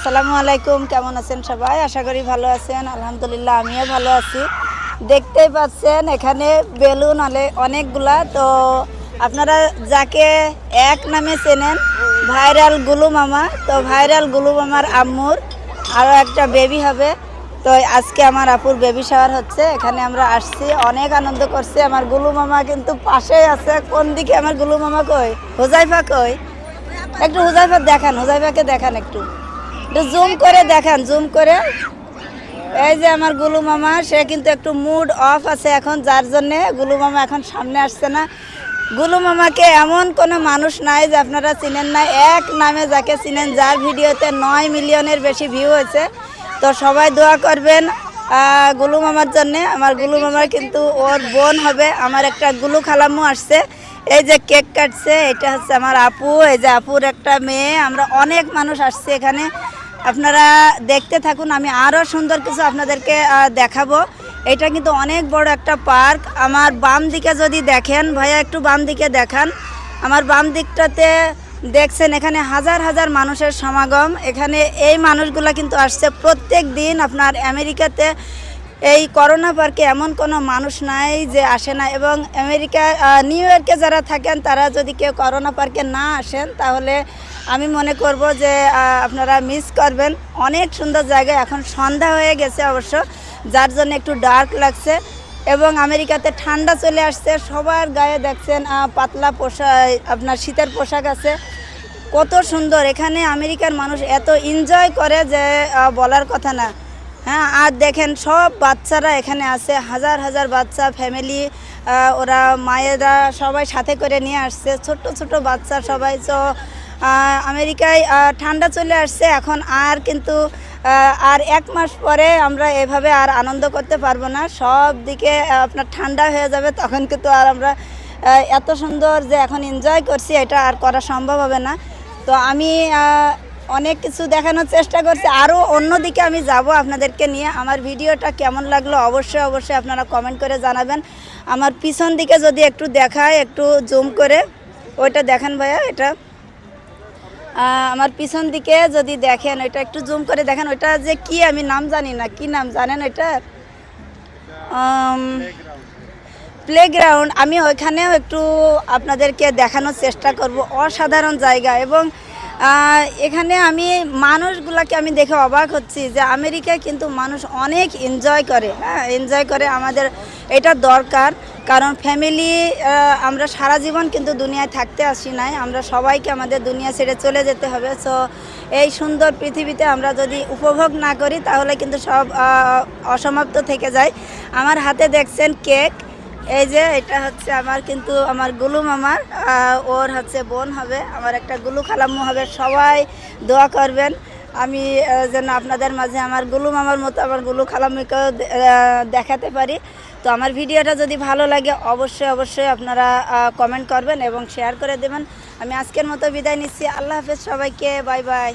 আসসালামু আলাইকুম, কেমন আছেন সবাই? আশা করি ভালো আছেন, আলহামদুলিল্লাহ, আমিও ভালো আছি। দেখতেই পাচ্ছেন, এখানে বেলুন অনেকগুলা। তো আপনারা যাকে এক নামে চেনেন, ভাইরাল গুলু মামা। তো ভাইরাল গুলু মামার আম্মুর আরও একটা বেবি হবে। তো আজকে আমার আপুর বেবি শাওয়ার হচ্ছে, এখানে আমরা আসছি। অনেক আনন্দ করছি। আমার গুলু মামা কিন্তু পাশেই আছে। কোন দিকে আমার গুলু মামা কই? হুজাইফা কই? একটু হুজাইফা দেখান, হুজাইফাকে দেখান একটু। একটু জুম করে দেখান জুম করে। এই যে আমার গুলু মামা, সে কিন্তু একটু মুড অফ আছে এখন, যার জন্যে গুলু মামা এখন সামনে আসছে না। গুলু মামাকে এমন কোনো মানুষ নাই যে আপনারা চিনেন না। এক নামে যাকে চিনেন, যার ভিডিওতে নয় মিলিয়নের বেশি ভিউ হয়েছে। তো সবাই দোয়া করবেন গুলু মামার জন্যে। আমার গুলু মামার কিন্তু ওর বোন হবে, আমার একটা গুলু খালাম্মু আসছে। এই যে কেক কাটছে, এটা হচ্ছে আমার আপু। এই যে আপুর একটা মেয়ে, আমরা অনেক মানুষ আসছে এখানে। আপনারা দেখতে থাকুন, আমি আরও সুন্দর কিছু আপনাদেরকে দেখাবো। এটা কিন্তু অনেক বড় একটা পার্ক। আমার বাম দিকে যদি দেখেন, ভাইয়া একটু বাম দিকে দেখান। আমার বাম দিকটাতে দেখছেন, এখানে হাজার হাজার মানুষের সমাগম। এখানে এই মানুষগুলো কিন্তু আসছে প্রত্যেক দিন আপনার আমেরিকাতে। এই করোনা পার্কে এমন কোনো মানুষ নাই যে আসে না এবং আমেরিকা নিউ ইয়র্কে যারা থাকেন, তারা যদি কেউ করোনা পার্কে না আসেন, তাহলে আমি মনে করব যে আপনারা মিস করবেন। অনেক সুন্দর জায়গা, এখন সন্ধ্যা হয়ে গেছে অবশ্য, যার জন্য একটু ডার্ক লাগছে এবং আমেরিকাতে ঠান্ডা চলে আসছে। সবার গায়ে দেখছেন পাতলা পোশাক আপনার শীতের পোশাক আছে। কত সুন্দর, এখানে আমেরিকার মানুষ এত এনজয় করে যে বলার কথা না। হ্যাঁ আর দেখেন সব বাচ্চারা এখানে আছে, হাজার হাজার বাচ্চা ফ্যামিলি ওরা মায়েরা সবাই সাথে করে নিয়ে আসছে ছোট ছোট বাচ্চা সবাই। তো আমেরিকায় ঠান্ডা চলে আসছে, এখন আর কিন্তু আর এক মাস পরে আমরা এভাবে আর আনন্দ করতে পারব না। সব দিকে আপনার ঠান্ডা হয়ে যাবে, তখন কিন্তু আর আমরা এত সুন্দর যে এখন এনজয় করছি, এটা আর করা সম্ভব হবে না। তো আমি অনেক কিছু দেখানোর চেষ্টা করছি। আরও অন্যদিকে আমি যাব আপনাদেরকে নিয়ে। আমার ভিডিওটা কেমন লাগল অবশ্যই অবশ্যই আপনারা কমেন্ট করে জানাবেন। আমার পিছন দিকে যদি একটু দেখায়, একটু জুম করে, ওইটা দেখেন ভাইয়া, এটা। আমার পিছন দিকে যদি দেখেন, ওইটা একটু জুম করে দেখেন, ওইটা যে কি আমি নাম জানি না। কি নাম, জানেন ওইটা? প্লেগ্রাউন্ড আমি ওইখানেও একটু আপনাদেরকে দেখানোর চেষ্টা করব। অসাধারণ জায়গা এবং এখানে আমি মানুষগুলোকে আমি দেখে অবাক হচ্ছি যে আমেরিকায় কিন্তু মানুষ অনেক এনজয় করে হ্যাঁ এনজয় করে আমাদের এটা দরকার। কারণ ফ্যামিলি আমরা সারা জীবন কিন্তু দুনিয়ায় থাকতে আসি নাই, আমরা সবাইকে আমাদের দুনিয়া ছেড়ে চলে যেতে হবে। সো এই সুন্দর পৃথিবীতে আমরা যদি উপভোগ না করি তাহলে কিন্তু সব অসমাপ্ত থেকে যায়। আমার হাতে দেখছেন কেক এই যে এটা হচ্ছে আমার কিন্তু আমার গুলু মামার আহ, ওর হচ্ছে বোন হবে আমার একটা গুলু খালাম্মু হবে সবাই দোয়া করবেন। আমি যেন আপনাদের মাঝে আমার গুলু মামার মতো আমার গুলু খালাম্মিকেও দেখাতে পারি। তো আমার ভিডিওটা যদি ভালো লাগে অবশ্যই অবশ্যই আপনারা কমেন্ট করবেন এবং শেয়ার করে দেবেন। আমি আজকের মতো বিদায় নিচ্ছি। আল্লাহ হাফেজ সবাইকে বাই বাই।